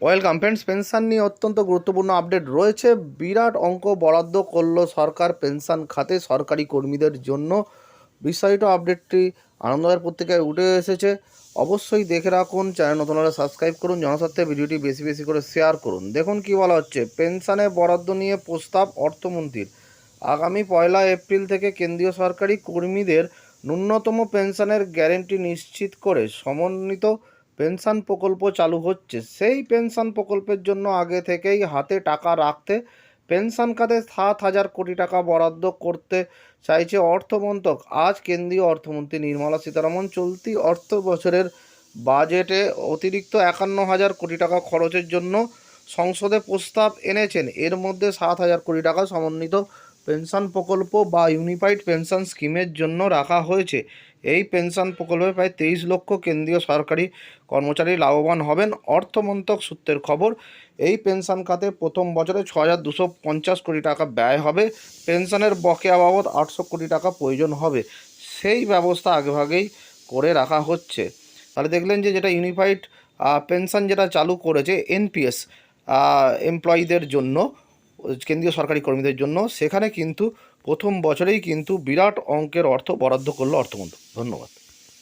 Welcome friends, pension নিয়ে অত্যন্ত গুরুত্বপূর্ণ আপডেট রয়েছে। বিরাট অঙ্ক বরাদ্দ করল সরকার পেনশন খাতে সরকারি কর্মীদের জন্য। বিস্তারিত আপডেটটি আনন্দবাজার পত্রিকায় উঠে এসেছে। অবশ্যই দেখে রাখুন, চ্যানেল নতুন হলে সাবস্ক্রাইব করুন, জনস্বার্থে ভিডিওটি বেশি বেশি করে শেয়ার করুন। দেখুন কি বলা হচ্ছে, পেনশনে বরাদ্দ নিয়ে প্রস্তাব অর্থমন্ত্রীর। আগামী পয়লা এপ্রিল থেকে কেন্দ্রীয় সরকারি কর্মীদের ন্যূনতম পেনশনের গ্যারেন্টি নিশ্চিত করে সমন্বিত পেনশন প্রকল্প চালু হচ্ছে। সেই পেনশন প্রকল্পের জন্য আগে থেকেই হাতে টাকা রাখতে পেনশন খাতে সাত হাজার কোটি টাকা বরাদ্দ করতে চাইছে অর্থমন্ত্রক। আজ কেন্দ্রীয় অর্থমন্ত্রী নির্মলা সীতারামন চলতি অর্থ বছরের বাজেটে অতিরিক্ত একান্ন হাজার কোটি টাকা খরচের জন্য সংসদে প্রস্তাব এনেছেন। এর মধ্যে সাত হাজার কোটি টাকা সমন্বিত পেনশন প্রকল্প বা ইউনিফাইড পেনশন স্কিমের জন্য রাখা হয়েছে। এই পেনশন প্রকল্পে প্রায় তেইশ লক্ষ কেন্দ্রীয় সরকারি কর্মচারী লাভবান হবেন, অর্থমন্ত্রক সূত্রের খবর। এই পেনশন খাতে প্রথম বছরে ছ হাজার দুশো পঞ্চাশ কোটি টাকা ব্যয় হবে, পেনশনের বকেয়া বাবদ আটশো কোটি টাকা প্রয়োজন হবে। সেই ব্যবস্থা আগেভাগেই করে রাখা হচ্ছে। তাহলে দেখলেন যে যেটা ইউনিফাইড পেনশন যেটা চালু করেছে এনপিএস এমপ্লয়ীদের জন্য কেন্দ্রীয় সরকারি কর্মীদের জন্য। সেখানে কিন্তু প্রথম বছরেই কিন্তু বিরাট অঙ্কের অর্থ বরাদ্দ করল অর্থমন্ত্রী। ধন্যবাদ।